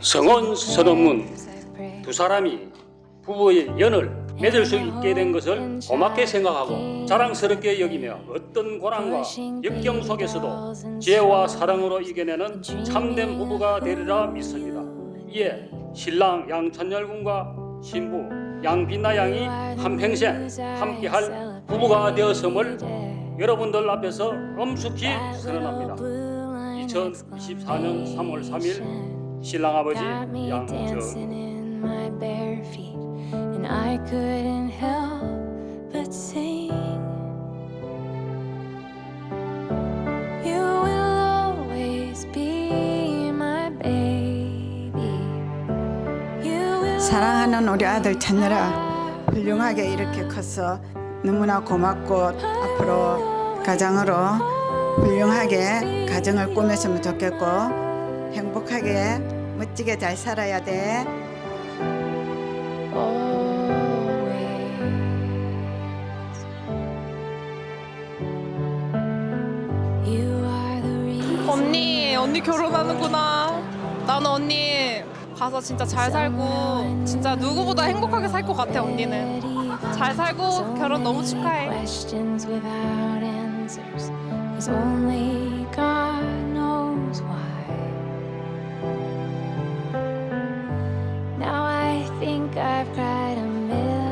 성혼 선언문 두 사람이 부부의 연을 맺을 수 있게 된 것을 고맙게 생각하고 자랑스럽게 여기며 어떤 고난과 역경 속에서도 지혜와 사랑으로 이겨내는 참된 부부가 되리라 믿습니다. 이에 신랑 양천열 군과 신부 양빛나 양이 한평생 함께할 부부가 되었음을 여러분들 앞에서 엄숙히 선언합니다. 2024년 3월 3일 신랑 아버지 got me dancing 양정 in my bare feet, and I couldn't help but sing. You will always be my baby. You will 사랑하는 우리 아들 찬열아 훌륭하게 이렇게 컸어 너무나 고맙고 앞으로 가정으로 훌륭하게 가정을 꾸몄으면 좋겠고 행복하게 멋지게 잘 살아야 돼. 언니, 언니 결혼하는구나. 나는 언니 가서 진짜 잘 살고 진짜 누구보다 행복하게 살 것 같아 언니는. 잘 살고 결혼 너무 축하해.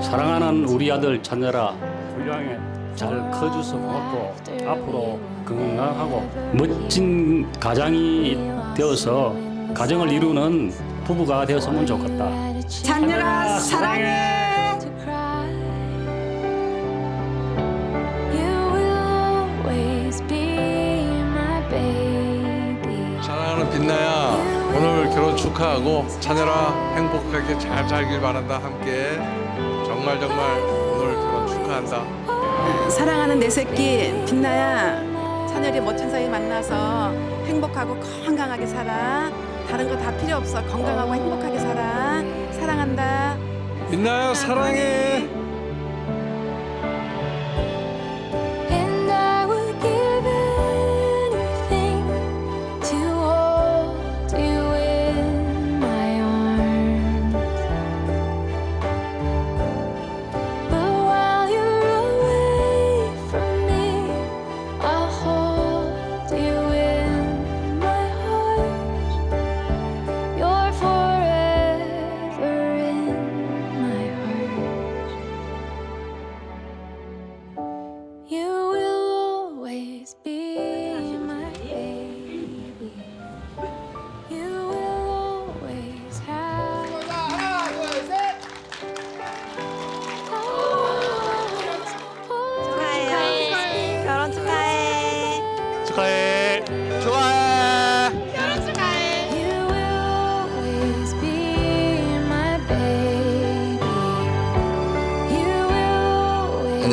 사랑하는 우리 아들 찬열아 훌륭하게 잘 커줘서 고맙고 앞으로 건강하고 멋진 가장이 되어서 가정을 이루는 부부가 되었으면 좋겠다. 찬열아 사랑해. 사랑하는 빛나야 오늘 결혼 축하하고 찬열아 행복하게 잘 살길 바란다 함께 정말 정말 오늘 결혼 축하한다. 사랑하는 내 새끼 빛나야. 찬열이 멋진 사이 만나서 행복하고 건강하게 살아. 다른 거 다 필요 없어. 건강하고 행복하게 살아. 사랑한다. 빛나야 사랑해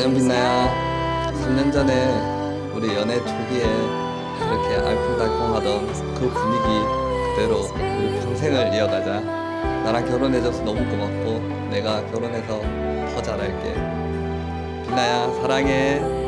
안녕 빛나야 have 3년 전에 우리 연애 초기에 그렇게 알콩달콩하던 그 분위기 그대로 우리 평생을 이어가자. 나랑 결혼해줘서 너무 고맙고 내가 결혼해서 더 잘할게. 빛나야. 사랑해